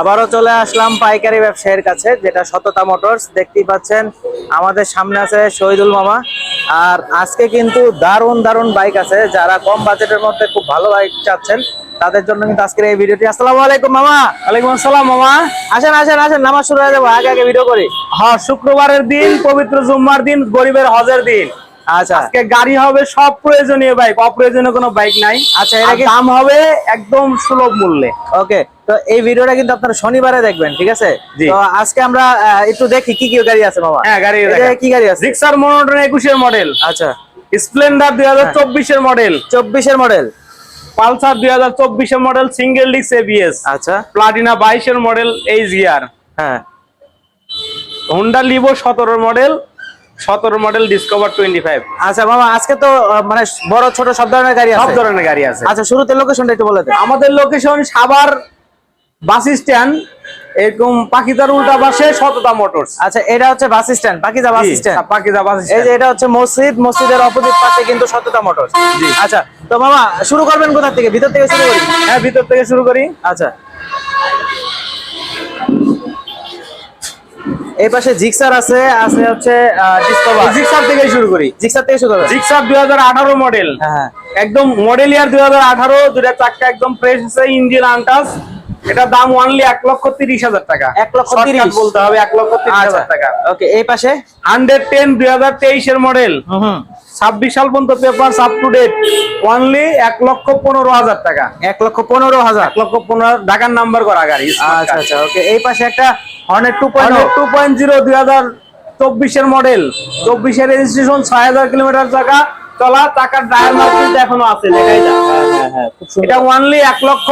আবারও চলে আসলাম পাইকারি ব্যবসায়ীর কাছে যেটা সততা মোটরস। দেখতেই পাচ্ছেন আমাদের সামনে আছে শহীদুল মামা। আর আজকে কিন্তু দারুণ দারুণ বাইক আছে। যারা কম বাজেটের মধ্যে খুব ভালো বাইক চাচ্ছেন তাদের জন্য কিন্তু আজকের এই ভিডিওটি। আসসালামু আলাইকুম মামা। ওয়ালাইকুম আসসালাম মামা। আসেন আসেন আসেন নামাজ শুরু হয়ে যাব। আগে আগে ভিডিও করি। হ্যাঁ শুক্রবারের দিন পবিত্র জুম্মার দিন গরিবের হজের দিন। আচ্ছা। আজকে গাড়ি হবে সব প্রয়োজনীয় বাইক অপ্রয়োজনীয় কোনো বাইক নাই। আচ্ছা, কি- দাম হবে একদম সুলভ মূল্যে। ওকে তো এই ভিডিওটা কিন্তু আপনারা শনিবারে দেখবেন ঠিক আছে? তো আজকে আমরা একটু দেখি কি কি গাড়ি আছে মামা হ্যাঁ গাড়ি কি গাড়ি আছে? রিক্সার মনোটন একুশের মডেল আচ্ছা। স্প্লেন্ডার দুই হাজার চব্বিশের মডেল চব্বিশের মডেল পালসার দুই হাজার চব্বিশের মডেল সিঙ্গেল ডিক্স এবিএস আচ্ছা। প্লাটিনা বাইশের মডেল এইচ জিআর হ্যাঁ। হোন্ডা লিভো সতেরো মডেল সতেরো মডেল ডিসকভার টোয়েন্টি ফাইভ আচ্ছা মামা আজকে তো মানে বড় ছোট সব ধরনের গাড়ি সব ধরনের গাড়ি আছে। আচ্ছা শুরুতে লোকেশনটা একটু বলে আমাদের লোকেশন সাভার বাস স্ট্যান্ড এরকম পাখিদার উল্টা পাশে সততা মোটরস। আচ্ছা এটা হচ্ছে বাস স্ট্যান্ড বাকিজা বাস স্ট্যান্ড। পাখিদা বাস এই যে স্ট্যান্ড। এটা হচ্ছে মসজিদ মসজিদের অপোজিট পাশে কিন্তু সততা মোটর। আচ্ছা তো মামা শুরু করবেন কোথা থেকে? ভিতর থেকে শুরু করি? হ্যাঁ ভিতর থেকে শুরু করি। আচ্ছা এই পাশে জিক্সার আছে আছে হচ্ছে ডিসকভার জিক্সার থেকে শুরু করি। জিক্সার থেকে শুরু করি জিক্সার দুই হাজার আঠারো মডেল হ্যাঁ হ্যাঁ। একদম মডেল ইয়ার দুই হাজার আঠারো দুটা চাক্কা একদম ফ্রেশ আছে ইঞ্জিন আনটাস এটা দাম অনলি এক লক্ষ তিরিশ হাজার টাকা। এক লক্ষ তিরিশ? বলতে হবে এক লক্ষ তিরিশ আচ্ছা। হাজার টাকা। ওকে এই পাশে? হান্ড্রেড টেন দুই হাজার তেইশের মডেল হুম। ছাব্বিশ সাল পর্যন্ত paper up to date only এক লক্ষ পনেরো হাজার টাকা। এক লক্ষ পনেরো হাজার? এক লক্ষ পনেরো ঢাকার নাম্বার করা গাড়ি আচ্ছা আচ্ছা ওকে এই পাশে একটা Hornet two point two point zero দুই হাজার চব্বিশের মডেল চব্বিশের রেজিস্ট্রেশন ছয় হাজার কিলোমিটার টাকা চলা টাকার ড্রাইভার এখনও আছে যায় হ্যাঁ হ্যাঁ খুব এটা ওয়ানলি এক লক্ষ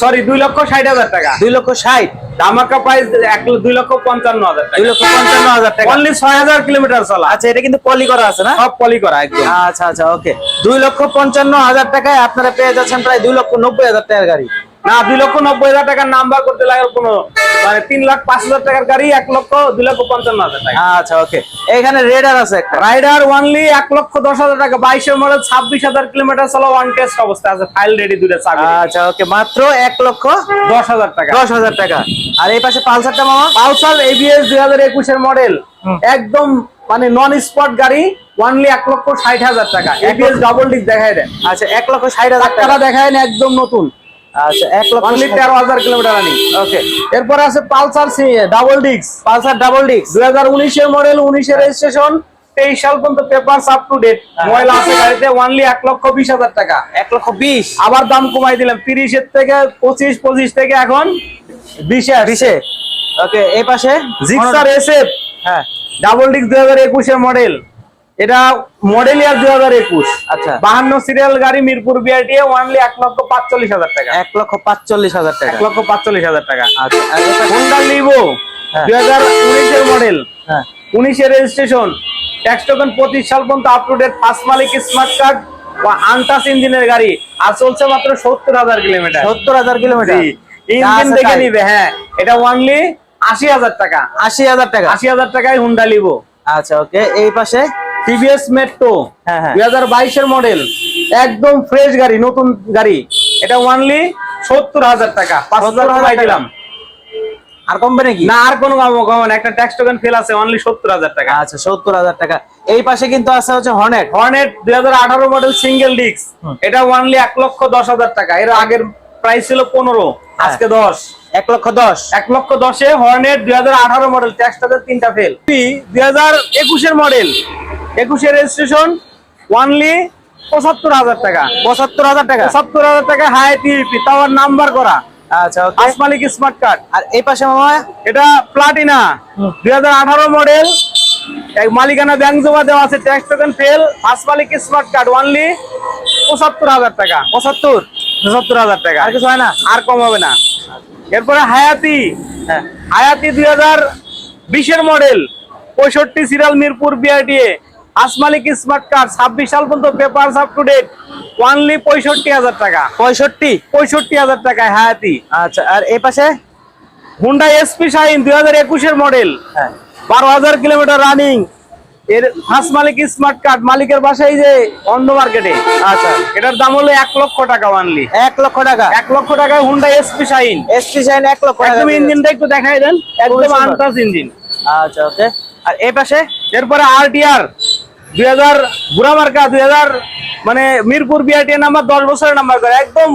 সরি দুই লক্ষ ষাট হাজার টাকা। দুই লক্ষ ষাট? ধামাকা প্রাইস এক দুই লক্ষ পঞ্চান্ন হাজার দুই লক্ষ পঞ্চান্ন হাজার টাকা। অনলি ছয় হাজার কিলোমিটার চলা। আচ্ছা এটা কিন্তু পলি করা আছে না? সব পলি করা একদম। আচ্ছা আচ্ছা ওকে দুই লক্ষ পঞ্চান্ন হাজার টাকায় আপনারা পেয়ে যাচ্ছেন প্রায় দুই লক্ষ নব্বই হাজার টাকার গাড়ি। না দুই লক্ষ নব্বই হাজার টাকার নাম্বার করতে লাগে কোনো মানে তিন লাখ পাঁচ হাজার টাকার গাড়ি এক লক্ষ দুই লক্ষ পঞ্চান্ন হাজার টাকা। আচ্ছা ওকে এখানে রেডার আছে রাইডার ওয়ানলি এক লক্ষ দশ হাজার টাকা বাইশের মডেল ছাব্বিশ হাজার কিলোমিটার চলো ওয়ান টেস্ট অবস্থা আছে ফাইল রেডি দুটো চাবি আচ্ছা ওকে মাত্র এক লক্ষ দশ হাজার টাকা। দশ হাজার টাকা। আর এই পাশে পালসারটা মামা? পালসার এবিএস দুই হাজার একুশের মডেল একদম মানে নন স্পট গাড়ি ওয়ানলি এক লক্ষ ষাট হাজার টাকা। এবিএস ডাবল ডিক দেখায় দেন। আচ্ছা এক লক্ষ ষাট হাজার টাকা। দেখায় না একদম নতুন। আচ্ছা এক লক্ষ অনলি তেরো হাজার কিলোমিটার রানিং। ওকে এরপরে আছে পালসার ডাবল ডিক্স পালসার ডাবল ডিস্ক দুই হাজার উনিশের মডেল উনিশের রেজিস্ট্রেশন তেইশ সাল পর্যন্ত পেপার আপ টু ডেট ময়লা আছে গাড়িতে এক লক্ষ বিশ হাজার টাকা। এক লক্ষ বিশ। আবার দাম কমাই দিলাম তিরিশের থেকে পঁচিশ পঁচিশ থেকে এখন বিশে বিশে। ওকে এই পাশে? জিক্সার এসএফ হ্যাঁ। ডাবল ডিক্স দুই হাজার একুশের মডেল এটা মডেল ইয়ার দুই হাজার একুশ। আচ্ছা। বাহান্ন সিরিয়াল গাড়ি মিরপুর বিআরটিএ ওয়ানলি এক লক্ষ পাঁচচল্লিশ হাজার টাকা। এক লক্ষ পাঁচচল্লিশ হাজার টাকা। এক লক্ষ পাঁচচল্লিশ হাজার টাকা। আচ্ছা হোন্ডা লিভো। দুই হাজার উনিশের মডেল হ্যাঁ। উনিশের রেজিস্ট্রেশন ট্যাক্স টোকেন পঁচিশ সাল পর্যন্ত আপ টু ডেট ফার্স্ট মালিক স্মার্ট কার্ড বা আনটাস ইঞ্জিনের গাড়ি? আর চলছে মাত্র সত্তর হাজার কিলোমিটার সত্তর হাজার কিলোমিটার ইঞ্জিন দেখে নিবে হ্যাঁ। এটা ওয়ানলি আশি হাজার টাকা। আশি হাজার টাকা। আশি হাজার টাকায় হুন্ডা লিভো আচ্ছা ওকে এই পাশে টিভিএস মেট্রো হ্যাঁ, হ্যাঁ। দুই হাজার বাইশের মডেল একদম ফ্রেশ গাড়ি নতুন গাড়ি। এটা ওয়ানলি সত্তর হাজার টাকা পাঁচ হাজার 70,000 টাকা। দিলাম। আর কমবে নাকি না আর কোনো কমন একটা ট্যাক্স টোকেন ফেল আছে অনলি সত্তর হাজার টাকা। আচ্ছা সত্তর হাজার টাকা। এই পাশে কিন্তু আছে হচ্ছে হর্নেট হর্নেট দুই হাজার আঠারো মডেল সিঙ্গেল ডিস্ক এটা ওয়ানলি এক লক্ষ দশ হাজার টাকা। এর আগের প্রাইস ছিল পনেরো আজকে দশ। এক লক্ষ দশ। এক লক্ষ দশে হর্নেট দুই হাজার আঠারো মডেল তিনটা ফেল দুই হাজার একুশের মডেল একুশের রেজিস্ট্রেশন ওয়ানলি পঁচাত্তর হাজার টাকা। পঁচাত্তর হাজার টাকা? পঁচাত্তর হাজার টাকা হাই টিপি তাও নাম্বার করা। আচ্ছা আসমালিক স্মার্ট কার্ড আর এই পাশে মামা? এটা প্লাটিনা দুই হাজার আঠারো মডেল এক মালিকানা ব্যাংক জমা দেওয়া আছে ট্যাক্স টোকেন ফেল আসমালিক স্মার্ট কার্ড ওয়ানলি পঁচাত্তর হাজার টাকা। পঁচাত্তর? পঁচাত্তর হাজার টাকা। আর কিছু হয় না? আর কম হবে না। এরপরে হায়াতি। হ্যাঁ। হায়াতি দুই হাজার বিশের মডেল পঁয়ষট্টি সিরিয়াল মিরপুর বিআরটিএ আসমালিক স্মার্ট কার্ড ছাব্বিশ সাল পর্যন্ত paper up to date only পঁয়ষট্টি হাজার টাকা। পঁয়ষট্টি? পঁয়ষট্টি হাজার টাকায় হায়াতি। আচ্ছা আর এই পাশে? হুন্ডা এসপি শাইন দুই হাজার একুশের মডেল হ্যাঁ। বারো হাজার কিলোমিটার রানিং এর ফার্স্ট মালিক স্মার্ট কার্ড মালিকের বাসায় যে অন্য মার্কেটে। আচ্ছা। এটার দাম হলো এক লক্ষ টাকা অনলি এক লক্ষ টাকা। এক লক্ষ টাকায় Honda SP Shine SP Shine এক লক্ষ টাকা। একদম ইঞ্জিনটা একটু দেখাই দেন। একদম। Untouched engine. আচ্ছা ওকে। আর এই পাশে? এরপরে আরটিআর দুই হাজার বুড়া মার্কা দুই হাজার মানে মিরপুর বিআরটিআর নাম্বার দশ বছরের নাম্বার করে। একদম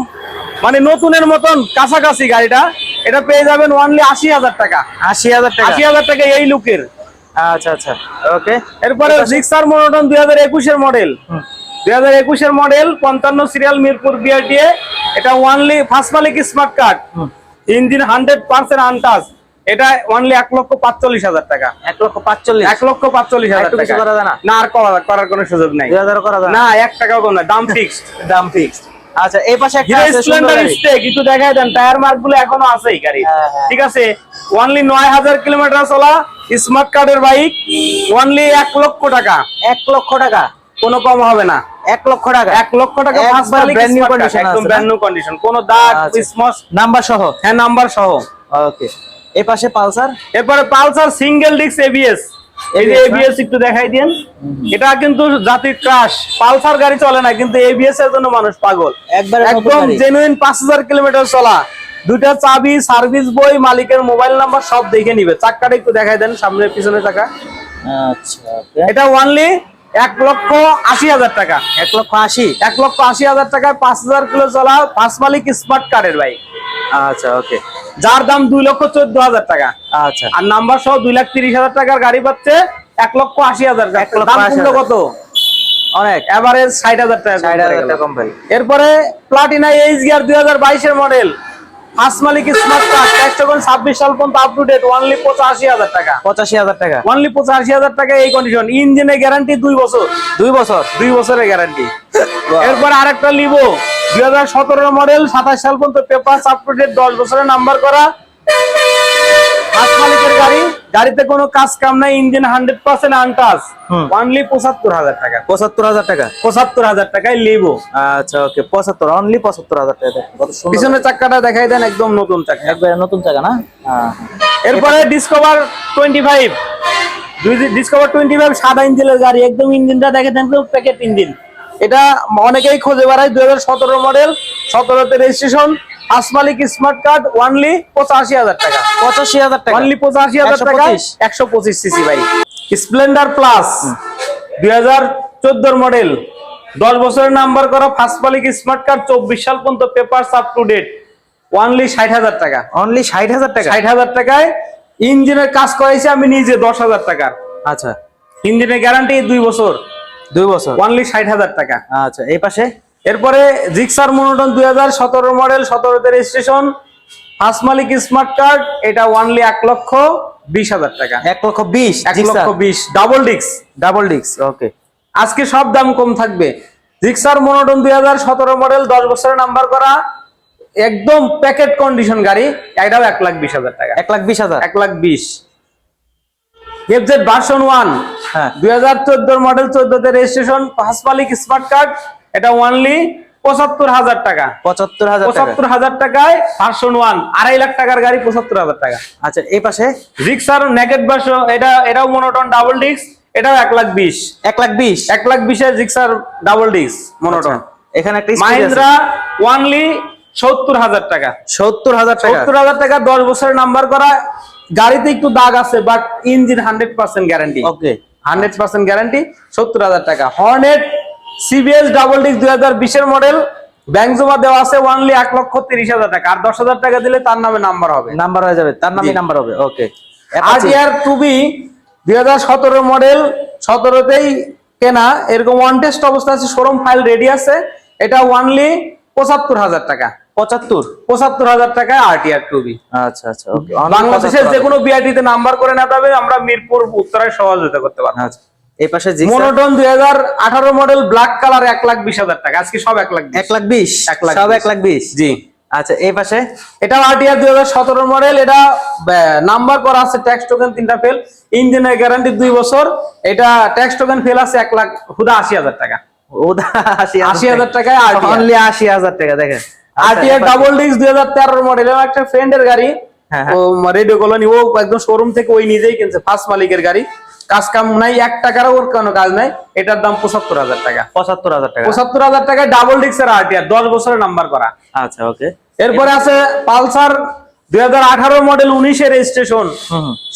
মানে নতুনের মতন কাছাকাছি গাড়িটা। এটা পেয়ে যাবেন অনলি আশি হাজার টাকা। আশি হাজার টাকা। আশি হাজার টাকা এই লুকের আচ্ছা আচ্ছা। ওকে এরপরে জিক্সার মনোটন দুই হাজার একুশের মডেল দুই হাজার একুশের মডেল পঞ্চান্ন সিরিয়াল মিরপুর বিআরটিএ এটা ওয়ানলি ফার্স্ট মালিক smart card engine hundred percent untouched এটা ওয়ানলি এক লক্ষ পাঁচচল্লিশ হাজার টাকা। এক লক্ষ পাঁচচল্লিশ। এক লক্ষ পাঁচচল্লিশ হাজার টাকা। করা যায় না? আর করা- করার কোনো সুযোগ নাই। করা যায় না? এক টাকাও কম না দাম ফিক্সড দাম ফিক্স আচ্ছা এই পাশে আছে কিছু দেখাই দেন টায়ার মার্কগুলো এখনও আছেই গাড়ি হ্যাঁ, হ্যাঁ। ঠিক আছে? ওয়ানলি নয় হাজার কিলোমিটার চলা স্মার্ট কার্ডের বাইক ওয়ানলি এক লক্ষ টাকা। এক লক্ষ টাকা। কোনো কম হবে না। এক লক্ষ টাকা। এক লক্ষ টাকা smart card, condition একদম ব্র্যান্ড নিউ কন্ডিশন কোনো দাগ আচ্ছা। স্মস নাম্বার সহ? হ্যাঁ নাম্বার সহ। ওকে এই পাশে পালসার? এরপরে পালসার সিঙ্গেল ডিস্ক এবিএস এই যে এবিএস একটু দেখাই দেন। এটা কিন্তু জাতির ক্রাশ পালসার গাড়ি চলে না কিন্তু এবিএস এর জন্য মানুষ পাগল। একবারে একদম জেনুইন পাঁচ হাজার কিলোমিটার চলা। দুইটা চাবি সার্ভিস বই মালিকের মোবাইল নাম্বার সব দেখে নিবে। চাক্কাটা একটু দেখাই দেন সামনে পিছনে চাকা। আচ্ছা এটা ওয়ানলি এক লক্ষ আশি হাজার টাকা। এক লক্ষ আশি? এক লক্ষ আশি হাজার টাকায় পাঁচ হাজার কিলো চলা পাঁচ মালিক স্মার্ট কার্ডের বাইক আচ্ছা ওকে। যার দাম দুই লক্ষ চোদ্দ হাজার টাকা। আচ্ছা। আর নাম্বার সহ দুই লাখ তিরিশ হাজার টাকার গাড়ি পাচ্ছে এক লক্ষ আশি হাজার টাকা। কত? অনেক। এভারেজ ষাট হাজার টাকা ভাই এরপরে প্লাটিনা এইচ গিয়ার দুই হাজার বাইশের মডেল ফার্স্ট মালিক স্মার্ট কার্ড ট্যাক্স ছাব্বিশ সাল পর্যন্ত আপ টু ডেট ওয়ানলি পঁচাশি হাজার টাকা। পঁচাশি হাজার টাকা। ওয়ানলি পঁচাশি হাজার টাকা এই কন্ডিশন ইঞ্জিনের গ্যারান্টি দুই বছর। দুই বছর। দুই বছরের গ্যারান্টি এরপর আরেকটা লিবো দুই হাজার সতেরো মডেল সাতাশ সাল পর্যন্ত পেপার আপ টু ডেট দশ বছরের নাম্বার করা। আসমালিকের গাড়ি। গাড়িতে কোনো কাজ কাম নাই engine hundred percent untouched. Only পঁচাত্তর হাজার টাকা। পঁচাত্তর হাজার টাকা? পঁচাত্তর হাজার টাকায় লিবো আচ্ছা ওকে পঁচাত্তর অনলি পঁচাত্তর হাজার টাকা পিছনের চাক্কাটা দেখাই দেন একদম নতুন চাক্কা একবারে নতুন জায়গা না? হ্যাঁ। এরপরে Discover twenty five Discover twenty five সাদা ইঞ্জিনের গাড়ি একদম ইঞ্জিনটা দেখে দেন প্যাকেট ইঞ্জিন। এটা অনেকেই খোঁজে বেড়ায় দুই হাজার সতেরো মডেল সতেরোতে রেজিস্ট্রেশন আসমালিক স্মার্ট কার্ড ওয়ানলি পঁচাশি হাজার টাকা। পঁচাশি হাজার টাকা। অনলি পঁচাশি হাজার টাকা। একশো পঁচিশ। সিসি বাইক স্প্লেন্ডার প্লাস দুই হাজার চোদ্দোর মডেল দশ বছরের নাম্বার করা ফার্স্ট মালিক স্মার্ট কার্ড চব্বিশ সাল পর্যন্ত paper up to date only ষাট হাজার টাকা। অনলি ষাট হাজার টাকা? ষাট হাজার টাকায় ইঞ্জিনের কাজ করাইছি আমি নিজে দশ হাজার টাকার। আচ্ছা। ইঞ্জিনের গ্যারান্টি দুই বছর। দুই বছর। ওয়ানলি ষাট হাজার টাকা। আচ্ছা এই পাশে? এরপরে জিক্সার মনোটন দুই হাজার সতেরো মডেল সতেরোতে রেজিস্ট্রেশন ফার্স্ট মালিক স্মার্ট কার্ড এটা ওয়ানলি এক লক্ষ বিশ হাজার টাকা। এক লক্ষ বিশ এক লক্ষ বিশ ডাবল ডিক্স ডাবল ডিক্স ওকে আজকে সব দাম কম থাকবে। জিক্সার মনোটন দুই হাজার সতেরো মডেল দশ বছরের নাম্বার করা একদম প্যাকেট কন্ডিশন গাড়ি এটাও এক লাখ বিশ হাজার টাকা। এক লাখ বিশ হাজার? এক লাখ বিশ। এফজেড ভার্সন ওয়ান হ্যাঁ। দুই হাজার চোদ্দোর মডেল চোদ্দতে রেজিস্ট্রেশন পাঁচ মালিক স্মার্ট কার্ড এটা ওয়ানলি পঁচাত্তর হাজার টাকা। পঁচাত্তর হাজার পঁচাত্তর হাজার টাকায় ভার্সন ওয়ান আড়াই লাখ টাকার গাড়ি পঁচাত্তর হাজার টাকা। আচ্ছা এই পাশে? রিক্সার নেকেট ভার্সন এটা এটাও মনোটন ডাবল ডিস্ক এটাও এক লাখ বিশ। এক লাখ বিশ? এক লাখ বিশের রিক্সার ডাবল ডিস্ক মনোটন এখানে একটা মাহিন্দ্রা ওয়ানলি সত্তর হাজার টাকা। সত্তর হাজার টাকা। সত্তর হাজার টাকা দশ বছরের নাম্বার করা গাড়িতে একটু দাগ আছে but engine hundred percent guarantee okay hundred percent guarantee সত্তর হাজার টাকা। হর্নেট সিবিএস ডাবল ডিস্ক দুই হাজার বিশের মডেল ব্যাংক জমা দেওয়া আছে ওয়ানলি এক লক্ষ তিরিশ হাজার টাকা। আর দশ হাজার টাকা দিলে তার নামে নাম্বার হবে। নাম্বার হয়ে যাবে। তার নামই জি। নাম্বার হবে। ওকে আরটিআর টুবি দুই হাজার সতেরো মডেল সতেরোতেই কেনা। এরকম ওয়ান টেস্ট অবস্থা আছে শোরুম ফাইল রেডি আছে। এটা ওয়ানলি পঁচাত্তর হাজার টাকা। পঁচাত্তর? পঁচাত্তর হাজার টাকায় আরটিআর টুবি আচ্ছা আচ্ছা বাংলাদেশের যে কোনো বিআরটিতে নাম্বার করে না পাবে আমরা মিরপুর উত্তরায় সহযোগিতা করতে পারব। আচ্ছা। এই পাশে মনোটন দুই হাজার আঠারো মডেল ব্ল্যাক কালার এক লাখ বিশ হাজার টাকা। আজকে সব এক লাখ এক লাখ বিশ? এক লাখ সব বিশ। এক লাখ বিশ? জি। আচ্ছা এই পাশে? এটা আরটিআর দুই হাজার সতেরো মডেল এটা নাম্বার করা আছে ট্যাক্স টোকেন তিনটা ফেল ইঞ্জিনের গ্যারান্টি দুই বছর। এটা ট্যাক্স টোকেন ফেল আছে এক লাখ হুদা আশি হাজার টাকা। আশি আশি হাজার টাকায় আরটিআর অনলি আশি হাজার টাকা দেখেন। আরটিআর ডাবল ডিস্ক দুই হাজার তেরোর মডেল এবং একটা ফ্রেন্ডের গাড়ি। হ্যাঁ, হ্যাঁ। রেডিও কলোনি ও একদম শোরুম থেকে ওই নিজেই কিনছে ফার্স্ট মালিকের গাড়ি। কাজ কাম নাই এক টাকারও ওর কোনো কাজ নাই। এটার দাম পঁচাত্তর হাজার টাকা। পঁচাত্তর হাজার টাকা। পঁচাত্তর হাজার টাকায় ডাবল ডিক্সের আরটিআর দশ বছরের নাম্বার করা। আচ্ছা ওকে এরপরে আছে পালসার দুই হাজার আঠারো মডেল উনিশের রেজিস্ট্রেশন।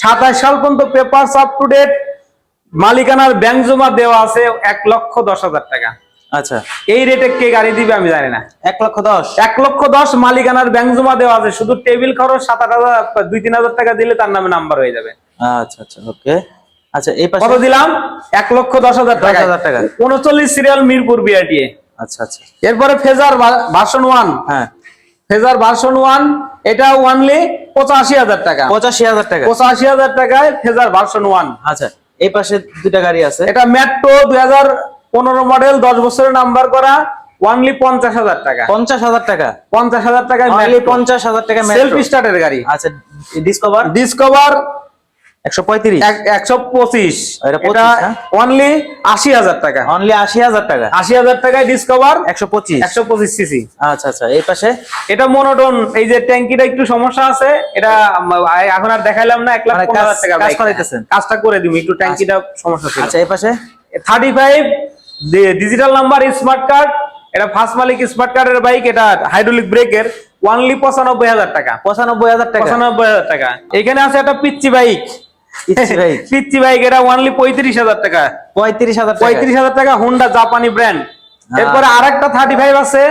সাতাশ সাল পর্যন্ত পেপার আপ টু ডেট মালিকানার ব্যাংক জমা দেওয়া আছে এক লক্ষ দশ হাজার টাকা। আচ্ছা। এই রেটে কে গাড়ি দিবে আমি জানি না। এক লক্ষ দশ? এক লক্ষ দশ মালিকানার ব্যাংক জমা দেওয়া আছে। শুধু টেবিল খরচ সাত আট হাজার দুই তিন হাজার টাকা দিলে তার নামে নাম্বার হয়ে যাবে। আচ্ছা আচ্ছা ওকে আচ্ছা এই পাশে কত দিলাম? এক লক্ষ দশ হাজার টাকা 10,000 টাকা। উনচল্লিশ সিরিয়াল মিরপুর বিআরটিএ আচ্ছা আচ্ছা। এরপরে ফেজার ভার্সন ওয়ান হ্যাঁ। ফেজার ভার্সন ওয়ান এটা ওয়ানলি পঁচাশি হাজার টাকা। পঁচাশি হাজার টাকা। পঁচাশি হাজার টাকায় ফেজার ভার্সন ওয়ান আচ্ছা এই পাশে দুটা গাড়ি আছে। এটা মেট্রো দুই হাজার পনেরো মডেল দশ বছরের নাম্বার করা ওয়ানলি পঞ্চাশ হাজার টাকা। পঞ্চাশ হাজার টাকা। পঞ্চাশ হাজার টাকায় অনলি পঞ্চাশ হাজার টাকা সেলফ স্টার্টের গাড়ি। আচ্ছা ডিসকভার ডিসকভার অনলি আশি হাজার টাকা। অনলি আশি হাজার টাকা? আশি হাজার টাকায় ডিসকভার একশো পঁচিশ। একশো পঁচিশ সিসি আচ্ছা আচ্ছা এই পাশে? এটা মনোটন এই যে ট্যাঙ্কিটা একটু সমস্যা আছে এটা এখন আর দেখাইলাম না এক লাখ মানে হাজার টাকা? কাজটা করে দিবি একটু ট্যাঙ্কিটা সমস্যা আচ্ছা এই পাশে? Thirty five digital number smart card এটা ফার্স্ট মালিক স্মার্ট কার্ডের বাইক এটা হাইড্রোলিক ব্রেকের ওয়ানলি পঁচানব্বই হাজার টাকা। পঁচানব্বই হাজার টাকা। পঁচানব্বই হাজার টাকা। এখানে আছে একটা পিচ্ছি বাইক। পিচ্ছি বাইক এটা ওয়ানলি পঁয়ত্রিশ হাজার টাকা। পঁয়ত্রিশ হাজার পঁয়ত্রিশ হাজার টাকা হুন্ডা জাপানি ব্র্যান্ড এরপরে আর একটা থার্টি ফাইভ আছে।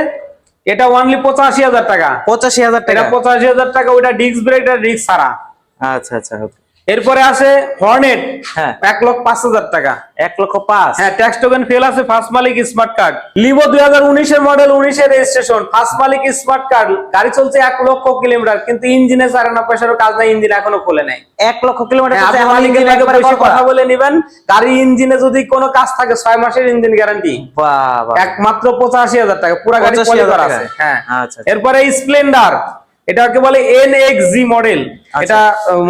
এটা ওয়ানলি পঁচাশি হাজার টাকা। পঁচাশি হাজার টাকা। পঁচাশি হাজার টাকা ওইটা ডিস্ক ব্রেক ডিস্ক ছাড়া। আচ্ছা আচ্ছা। এরপরে আছে হর্নেট হ্যাঁ। এক লক্ষ পাঁচ হাজার টাকা এক লক্ষ পাঁচ হ্যাঁ ট্যাক্স টোকেন ফেল আছে ফার্স্ট মালিক স্মার্ট কার্ড লিভো দুই হাজার উনিশের মডেল উনিশের রেজিস্ট্রেশন ফার্স্ট মালিক স্মার্ট কার্ড গাড়ি চলছে এক লক্ষ কিলোমিটার কিন্তু ইঞ্জিনে চার আনা পয়সারও কাজ নাই ইঞ্জিন এখনও খোলে নাই এক লক্ষ কিলোমিটার হ্যাঁ। কথা বলে নিবেন গাড়ি ইঞ্জিনে যদি কোনো কাজ থাকে ছয় মাসের ইঞ্জিন গ্যারান্টি। একমাত্র পঁচাশি হাজার টাকা পুরো গাড়ি 85,000 পলি করা টাকা। আছে হ্যাঁ আচ্ছা, আচ্ছা। এরপরে স্প্লেন্ডার এটাকে বলে এন এক্স জি মডেল। এটা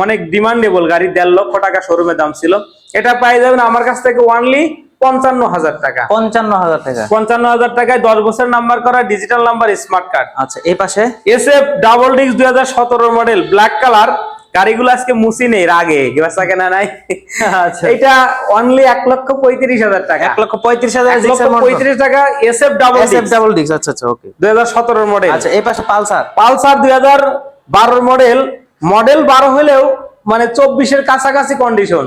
অনেক ডিমান্ডেবল গাড়ি দেড় লক্ষ টাকা শোরুমের দাম ছিল। এটা পাই যাবেন আমার কাছ থেকে ওয়ানলি পঞ্চান্ন হাজার টাকা। পঞ্চান্ন হাজার টাকা। পঞ্চান্ন হাজার টাকায় দশ বছর নাম্বার করা ডিজিটাল নাম্বার স্মার্ট কার্ড আচ্ছা এই পাশে? এস এফ ডাবল ডিস্ক দুই হাজার সতেরো মডেল ব্ল্যাক কালার গাড়িগুলো আজকে মুসি নেই রাগে। বেচা কেনা নাই। আচ্ছা। এটা অনলি এক লক্ষ পঁয়ত্রিশ হাজার টাকা। এক লক্ষ পঁয়ত্রিশ হাজার পঁয়ত্রিশ টাকা S F double SF double disc আচ্ছা আচ্ছা ওকে দুই হাজার সতেরো মডেল আচ্ছা এই পাশে পালসার। পালসার দুই হাজার বারোর মডেল মডেল বারো হলেও মানে চব্বিশের কাছাকাছি কন্ডিশন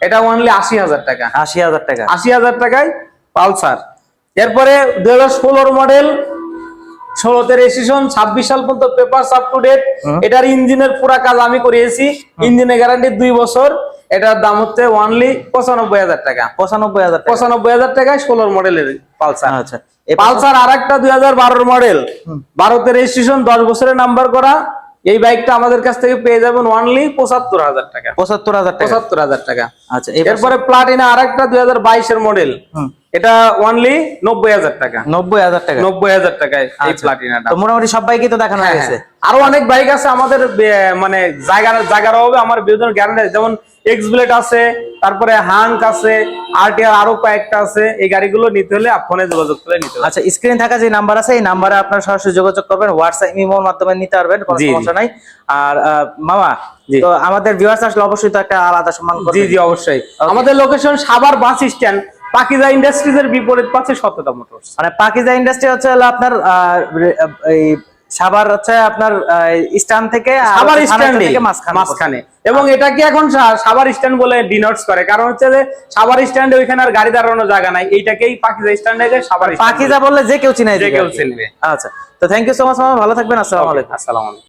এটা অনলি আশি হাজার টাকা। আশি হাজার টাকা। আশি হাজার টাকায় পালসার। এরপরে দুই হাজার ষোলোর মডেল ষোলোতে রেজিস্ট্রেশন ছাব্বিশ সাল পর্যন্ত পেপার আপ টু ডেট এটার ইঞ্জিনের পুরা কাজ আমি করিয়েছি। ইঞ্জিনের গ্যারান্টি দুই বছর। এটার দাম হচ্ছে অনলি পঁচানব্বই হাজার টাকা। পঁচানব্বই হাজার পঁচানব্বই হাজার টাকায় ষোলোর মডেলের পালসার। আচ্ছা এই পালসার আর একটা দুই হাজার বারোর মডেল বারোতে রেজিস্ট্রেশন দশ বছরের নাম্বার করা। এই বাইকটা আমাদের কাছ থেকে পেয়ে যাবেন অনলি পঁচাত্তর হাজার টাকা। পঁচাত্তর হাজার পঁচাত্তর হাজার টাকা। আচ্ছা এরপরে প্লাটিনা আর একটা দুই হাজার বাইশের মডেল এটা অনলি নব্বই হাজার টাকা। নব্বই হাজার টাকা। নব্বই হাজার টাকায় এই আচ্ছা। প্লাটিনাটা মোটামুটি সব বাইকই তো দেখানো হয়েছে। আরও অনেক বাইক আছে আমাদের মানে জায়গার জায়গার অভাবে আমার বিভিন্ন গ্যারান্টি যেমন এক্স ব্লেড আছে তারপরে হাঙ্ক আছে আরটিআর আরও কয়েকটা আছে এই গাড়িগুলো নিতে হলে ফোনে যোগাযোগ করে নিতে হবে। আচ্ছা স্ক্রিন থাকা যে নাম্বার আছে এই নাম্বারে আপনারা সরাসরি যোগাযোগ করবেন হোয়াটসঅ্যাপ ইমোর মাধ্যমে নিতে পারবেন কোনো জি, জি। সমস্যা নাই। আর মামা জি। তো আমাদের ভিউয়ার্স আসলে অবশ্যই তো একটা আলাদা সম্মান জি করবে জি অবশ্যই। আমাদের location Savar bus stand Pakiza industries এর বিপরীত পাশে সততা মোটরস মানে পাকিজা ইন্ডাস্ট্রি হচ্ছে হলো আপনার এই সাভার হচ্ছে আপনার স্ট্যান্ড থেকে সাবার স্ট্যান্ড মাঝখানে। এবং এটা কি এখন সাবার স্ট্যান্ড বলে ডিনোটস করে? কারণ হচ্ছে যে সাবার স্ট্যান্ডে ওইখানে আর গাড়ি দাঁড়ানোর জায়গা নাই। এইটাকেই পাকিজা স্ট্যান্ডে সাবার পাকিজা বললে যে কেউ চিনাই যে কেউ চিনবে। আচ্ছা। তো থ্যাংক ইউ সো মাচ ভালো থাকবেন। আসসালামু আলাইকুম। আসসালামু আলাইকুম।